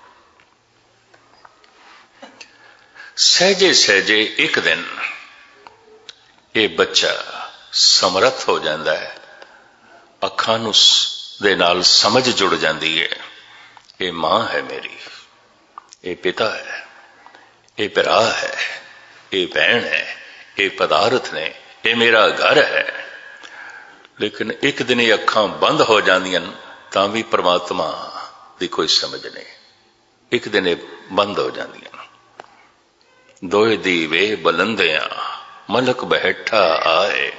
ਸਹਜੇ ਸਹਜੇ ਇੱਕ ਦਿਨ ਇਹ ਬੱਚਾ ਸਮਰੱਥ ਹੋ ਜਾਂਦਾ ਹੈ। ਅੱਖਾਂ ਨੂੰ ਦੇ ਨਾਲ ਸਮਝ ਜੁੜ ਜਾਂਦੀ ਹੈ। ਇਹ ਮਾਂ ਹੈ ਮੇਰੀ। ਇਹ ਪਿਤਾ ਹੈ। ਇਹ ਭਰਾ ਹੈ। ਇਹ ਭੈਣ ਹੈ। ਇਹ ਪਦਾਰਥ ਨੇ। ਇਹ ਮੇਰਾ ਘਰ ਹੈ। ਲੇਕਿਨ ਇੱਕ ਦਿਨ ਇਹ ਅੱਖਾਂ ਬੰਦ ਹੋ ਜਾਂਦੀਆਂ ਨੇ, ਤਾਂ ਵੀ ਪ੍ਰਮਾਤਮਾ ਦੀ ਕੋਈ ਸਮਝ ਨਹੀਂ। ਇੱਕ ਦਿਨ ਇਹ ਬੰਦ ਹੋ ਜਾਂਦੀਆਂ ਦੋਏ ਦੀਵੇ ਬਲੰਦਿਆਂ ਮਲਕ ਬਹਿਠਾ ਆਏ।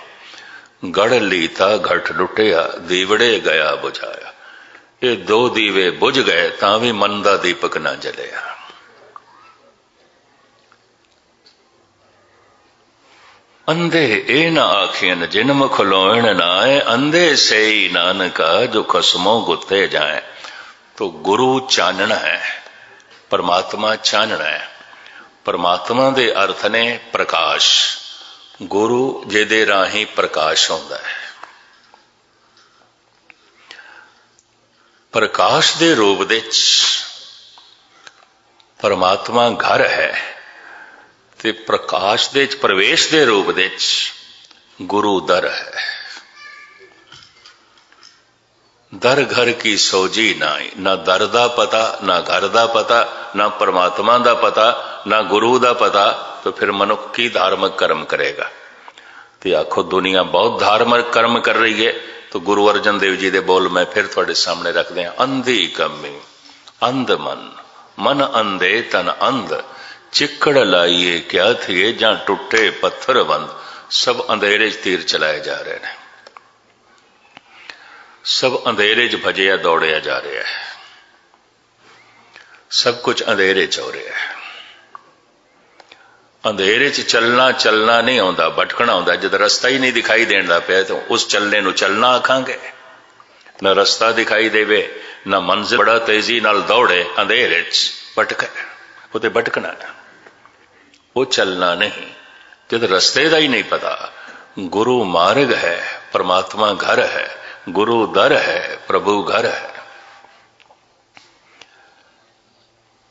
ਗੜ ਲੀਤਾ ਘਟ ਲੁੱਟਿਆ ਦੀਵੜੇ ਗਿਆ ਬੁਝਾਇਆ। ਇਹ ਦੋ ਦੀਵੇ ਬੁਝ ਗਏ ਤਾਂ ਵੀ ਮਨ ਦਾ ਦੀਪਕ ਨਾ ਜਲਿਆ। ਅੰਧੇ ਇਹ ਨਾ ਆਖੀਨ ਜਿਨ ਮੁਖ ਲੋਇਣ ਨਾਏ ਅੰਧੇ ਸਈ ਨਾਨਕਾ ਜੋ ਖਸਮੋ ਗੁੱਤੇ ਜਾਏ ਤੋ ਗੁਰੂ ਚਾਨਣਾ ਹੈ, ਪਰਮਾਤਮਾ ਚਾਨਣਾ ਹੈ। ਪਰਮਾਤਮਾ ਦੇ ਅਰਥ ਨੇ ਪ੍ਰਕਾਸ਼। ਗੁਰੂ ਜਿਹਦੇ ਰਾਹੀਂ ਪ੍ਰਕਾਸ਼ ਹੁੰਦਾ ਹੈ। ਪ੍ਰਕਾਸ਼ ਦੇ ਰੂਪ ਵਿੱਚ ਪਰਮਾਤਮਾ ਘਰ ਹੈ। ਤੇ ਪ੍ਰਕਾਸ਼ ਦੇ ਵਿੱਚ, ਪ੍ਰਵੇਸ਼ ਦੇ ਰੂਪ ਵਿੱਚ ਗੁਰੂ ਦਰ ਹੈ। ਦਰ ਘਰ ਕੀ ਸੋਜੀ ਨਾਈ ਨਾ ਦਰ ਦਾ ਪਤਾ, ਨਾ ਘਰ ਦਾ ਪਤਾ, ਨਾ ਪਰਮਾਤਮਾ ਦਾ ਪਤਾ, ਨਾ ਗੁਰੂ ਦਾ ਪਤਾ, ਤਾਂ ਫਿਰ ਮਨੁੱਖ ਕੀ ਧਾਰਮਿਕ ਕਰਮ ਕਰੇਗਾ? ਤੇ ਆਖੋ, ਦੁਨੀਆ ਬਹੁਤ ਧਾਰਮਿਕ ਕਰਮ ਕਰ ਰਹੀ ਹੈ, ਤਾਂ ਗੁਰੂ ਅਰਜਨ ਦੇਵ ਜੀ ਦੇ ਬੋਲ ਮੈਂ ਫਿਰ ਤੁਹਾਡੇ ਸਾਹਮਣੇ ਰੱਖਦੇ ਹਾਂ। ਅੰਧੀ ਕਮੀ, ਅੰਧ ਮਨ ਮਨ ਅੰਧੇ, ਤਨ ਅੰਧ। ਚਿੱਕੜ ਲਾਈਏ, ਕਿਆ ਥੀਏ, ਜਾਂ ਟੁੱਟੇ ਪੱਥਰ ਬੰਦ, ਸਭ ਅੰਧੇਰੇ 'ਚ ਤੀਰ ਚਲਾਏ ਜਾ ਰਹੇ ਨੇ। ਸਭ ਅੰਧੇਰੇ 'ਚ ਭਜਿਆ, ਦੌੜਿਆ ਜਾ ਰਿਹਾ ਹੈ। ਸਭ ਕੁਝ ਅੰਧੇਰੇ 'ਚ ਹੋ ਰਿਹਾ ਹੈ। ਅੰਧੇਰੇ 'ਚ ਚੱਲਣਾ ਚੱਲਣਾ ਨਹੀਂ ਆਉਂਦਾ, ਭਟਕਣਾ ਆਉਂਦਾ। ਜਦ ਰਸਤਾ ਹੀ ਨਹੀਂ ਦਿਖਾਈ ਦੇਣ ਦਾ ਪਿਆ, ਤਾਂ ਉਸ ਚੱਲਣੇ ਨੂੰ ਚੱਲਣਾ ਆਖਾਂਗੇ। ਨਾ ਰਸਤਾ ਦਿਖਾਈ ਦੇਵੇ, ਨਾ ਮੰਜ਼ਿਲ ਬੜਾ ਤੇਜ਼ੀ ਨਾਲ ਦੌੜੇ, ਅੰਧੇਰੇ 'ਚ ਭਟਕੇ ਉਤੇ ਭਟਕਣਾ ਹੈ। ਉਹ ਚੱਲਣਾ ਨਹੀਂ ਜਦ ਰਸਤੇ ਦਾ ਹੀ ਨਹੀਂ ਪਤਾ। ਗੁਰੂ ਮਾਰਗ ਹੈ, ਪਰਮਾਤਮਾ ਘਰ ਹੈ, ਗੁਰੂ ਦਰ ਹੈ, ਪ੍ਰਭੂ ਘਰ ਹੈ।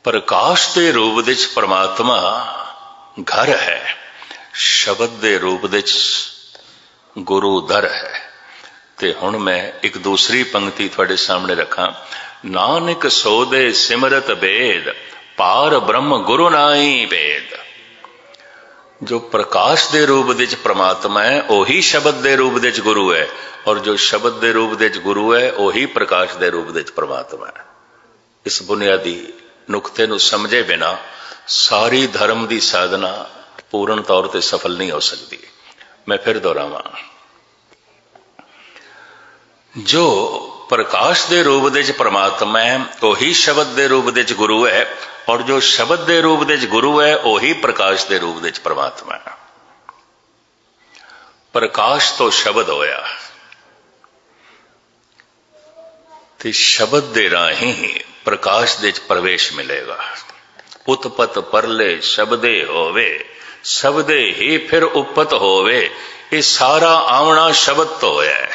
ਪ੍ਰਕਾਸ਼ ਦੇ ਰੂਪ ਵਿੱਚ ਪਰਮਾਤਮਾ ਘਰ ਹੈ, ਸ਼ਬਦ ਦੇ ਰੂਪ ਵਿੱਚ ਗੁਰੂ ਦਰ ਹੈ। ਤੇ ਹੁਣ ਮੈਂ ਇੱਕ ਦੂਸਰੀ ਪੰਕਤੀ ਤੁਹਾਡੇ ਸਾਹਮਣੇ ਰੱਖਾਂ। ਨਾਨਕ ਸੋਦੇ ਸਿਮਰਤ ਬੇਦ, ਪਾਰ ਬ੍ਰਹਮ ਗੁਰੂ ਨਾਹੀ ਬੇਦ। ਜੋ ਪ੍ਰਕਾਸ਼ ਦੇ ਰੂਪ ਵਿੱਚ ਪ੍ਰਮਾਤਮਾ ਹੈ, ਉਹੀ ਸ਼ਬਦ ਦੇ ਰੂਪ ਵਿੱਚ ਗੁਰੂ ਹੈ। ਔਰ ਜੋ ਸ਼ਬਦ ਦੇ ਰੂਪ ਵਿੱਚ ਗੁਰੂ ਹੈ, ਉਹੀ ਪ੍ਰਕਾਸ਼ ਦੇ ਰੂਪ ਵਿੱਚ ਪ੍ਰਮਾਤਮਾ ਹੈ। ਇਸ ਬੁਨਿਆਦੀ ਨੁਕਤੇ ਨੂੰ ਸਮਝੇ ਬਿਨਾ ਸਾਰੀ ਧਰਮ ਦੀ ਸਾਧਨਾ ਪੂਰਨ ਤੌਰ ਤੇ ਸਫਲ ਨਹੀਂ ਹੋ ਸਕਦੀ। ਮੈਂ ਫਿਰ ਦੁਹਰਾਵਾਂ। ਜੋ ਪ੍ਰਕਾਸ਼ ਦੇ ਰੂਪ ਵਿੱਚ ਪ੍ਰਮਾਤਮਾ ਹੈ, ਉਹੀ ਸ਼ਬਦ ਦੇ ਰੂਪ ਵਿੱਚ ਗੁਰੂ ਹੈ ਔਰ ਜੋ ਸ਼ਬਦ ਦੇ ਰੂਪ ਦੇ ਵਿੱਚ ਗੁਰੂ ਹੈ, ਉਹੀ ਪ੍ਰਕਾਸ਼ ਦੇ ਰੂਪ ਵਿੱਚ ਪ੍ਰਮਾਤਮਾ ਹੈ। ਪ੍ਰਕਾਸ਼ ਤੋਂ ਸ਼ਬਦ ਹੋਇਆ। ਤੇ ਸ਼ਬਦ ਦੇ ਰਾਹੀਂ ਪ੍ਰਕਾਸ਼ ਦੇ ਵਿੱਚ ਪ੍ਰਵੇਸ਼ ਮਿਲੇਗਾ। ਉਤਪਤ ਪਰਲੇ ਸ਼ਬਦੇ ਹੋਵੇ, ਸ਼ਬਦੇ ਹੀ ਫਿਰ ਉਪਤ ਹੋਵੇ, ਇਹ ਸਾਰਾ ਆਵਣਾ ਸ਼ਬਦ ਤੋਂ ਹੋਇਆ ਹੈ।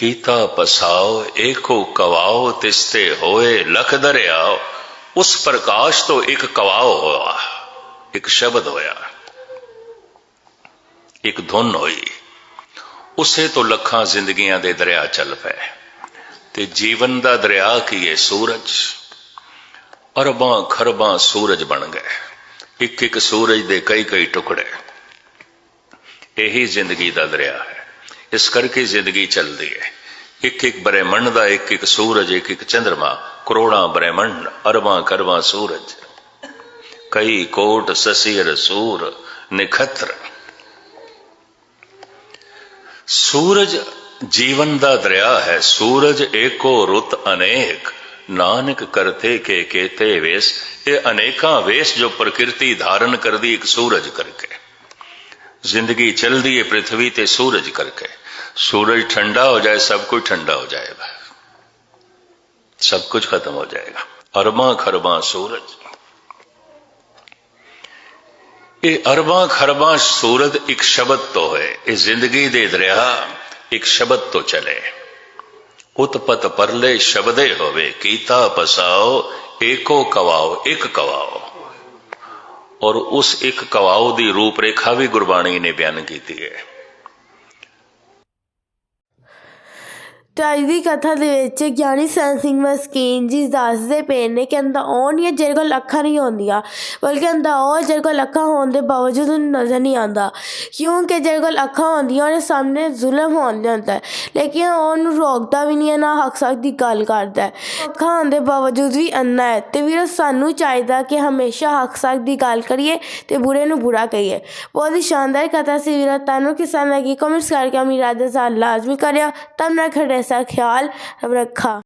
ਕੀਤਾ ਪਸਾਓ ਏਕੋ ਕਵਾਓ ਤਿਸਤੇ ਹੋਏ ਲਖ ਦਰਿਆਓ। ਉਸ ਪ੍ਰਕਾਸ਼ ਤੋਂ ਇੱਕ ਕਵਾਓ ਹੋਇਆ, ਇੱਕ ਸ਼ਬਦ ਹੋਇਆ, ਇੱਕ ਧੁਨ ਹੋਈ। ਉਸੇ ਤੋਂ ਲੱਖਾਂ ਜ਼ਿੰਦਗੀਆਂ ਦੇ ਦਰਿਆ ਚੱਲ ਪਏ। ਤੇ ਜੀਵਨ ਦਾ ਦਰਿਆ ਕੀ ਹੈ ਸੂਰਜ। ਅਰਬਾਂ ਖਰਬਾਂ ਸੂਰਜ ਬਣ ਗਏ। ਇੱਕ ਇੱਕ ਸੂਰਜ ਦੇ ਕਈ ਕਈ ਟੁਕੜੇ। ਇਹੀ ਜ਼ਿੰਦਗੀ ਦਾ ਦਰਿਆ ਹੈ। ਇਸ ਕਰਕੇ ਜ਼ਿੰਦਗੀ ਚੱਲਦੀ ਹੈ ਇੱਕ ਇੱਕ ਬ੍ਰਹਿਮੰਡ ਦਾ ਇੱਕ ਇੱਕ ਸੂਰਜ ਇੱਕ ਇੱਕ ਚੰ드ਰਮਾ ਕਰੋੜਾਂ ਬ੍ਰਹਿਮੰਡ ਅਰਬਾਂ ਕਰਬਾਂ ਸੂਰਜ ਕਈ ਕੋਟ ਸਸੀਰ ਸੂਰ ਨਿਖਤਰ ਸੂਰਜ ਜੀਵਨ ਦਾ ਦਰਿਆ ਹੈ ਸੂਰਜ ਏਕੋ ਰੁੱਤ ਅਨੇਕ ਨਾਨਕ ਕਰਤੇ ਕੇ ਕੇਤੇ ਵੇਸ ਇਹ ਅਨੇਕਾਂ ਵੇਸ ਜੋ ਪ੍ਰਕਿਰਤੀ ਧਾਰਨ ਕਰਦੀ ਇੱਕ ਸੂਰਜ ਕਰਕੇ ਜ਼ਿੰਦਗੀ ਚਲਦੀ ਹੈ ਪ੍ਰithvi ਤੇ ਸੂਰਜ ਕਰਕੇ ਸੂਰਜ ਠੰਡਾ ਹੋ ਜਾਏ ਸਭ ਕੁਝ ਠੰਡਾ ਹੋ ਜਾਏਗਾ ਸਭ ਕੁਝ ਖਤਮ ਹੋ ਜਾਏਗਾ ਅਰਬਾਂ ਖਰਬਾਂ ਸੂਰਜ ਇਹ ਅਰਬਾਂ ਖਰਬਾਂ ਸੂਰਜ ਇੱਕ ਸ਼ਬਦ ਤੋਂ ਹੈ ਇਹ ਜ਼ਿੰਦਗੀ ਦੇ ਦਰਿਆ ਇੱਕ ਸ਼ਬਦ ਤੋਂ ਚਲੇ ਉਤਪਤ ਪਰਲੇ ਸ਼ਬਦੇ ਹੋਵੇ ਕੀਤਾ ਪਸਾਓ ਏਕੋ ਕਵਾਓ ਇੱਕ ਕਵਾਓ ਔਰ ਉਸ ਇੱਕ ਕਵਾਓ ਦੀ ਰੂਪ ਰੇਖਾ ਵੀ ਗੁਰਬਾਣੀ ਨੇ ਬਿਆਨ ਕੀਤੀ ਹੈ ਤੇ ਅੱਜ ਦੀ ਕਥਾ ਦੇ ਵਿੱਚ ਗਿਆਨੀ ਸੰਤ ਸਿੰਘ ਮਸਕੀਨ ਜੀ ਦੱਸਦੇ ਪਏ ਨੇ ਕਿ ਅੰਦਾ ਉਹ ਨਹੀਂ ਹੈ ਜਿਹਦੇ ਕੋਲ ਅੱਖਾਂ ਨਹੀਂ ਹੁੰਦੀਆਂ, ਬਲਕਿ ਅੰਦਾ ਉਹ ਜਿਹਦੇ ਕੋਲ ਅੱਖਾਂ ਹੋਣ ਦੇ ਬਾਵਜੂਦ ਉਹਨੂੰ ਨਜ਼ਰ ਨਹੀਂ ਆਉਂਦਾ। ਕਿਉਂਕਿ ਜਿਹਦੇ ਕੋਲ ਅੱਖਾਂ ਹੁੰਦੀਆਂ, ਉਹਦੇ ਸਾਹਮਣੇ ਜ਼ੁਲਮ ਹੋਣ ਜਾਂਦਾ ਹੈ। ਲੇਕਿਨ ਉਹਨੂੰ ਰੋਕਦਾ ਵੀ ਨਹੀਂ ਹੈ, ਨਾ ਹੱਕ ਸੱਚ ਦੀ ਗੱਲ ਕਰਦਾ ਹੈ। ਅੱਖਾਂ ਹੋਣ ਦੇ ਬਾਵਜੂਦ ਵੀ ਅੰਨਾ ਹੈ। ਤੇ ਵੀਰੋ, ਸਾਨੂੰ ਚਾਹੀਦਾ ਕਿ ਹਮੇਸ਼ਾ ਹੱਕ ਸੱਚ ਦੀ ਗੱਲ ਕਰੀਏ ਤੇ ਬੁਰੇ ਨੂੰ ਬੁਰਾ ਕਹੀਏ। ਬਹੁਤ ਹੀ ਸ਼ਾਨਦਾਰ ਕਥਾ ਸੀ ਵੀਰੋ। ਤੁਹਾਨੂੰ ਕਿਸ ਤਰ੍ਹਾਂ ਲੱਗੀ? ਕਮੈਂਟਸ ਕਰਕੇ ਅਮੀਰ ਰਾਜਾ ਲਾਜ਼ਮੀ ਕਰਿਆ ਤਬ ਨਾ ਖੜੇ ਸਾ ਖਿਆਲ ਰੱਖਾ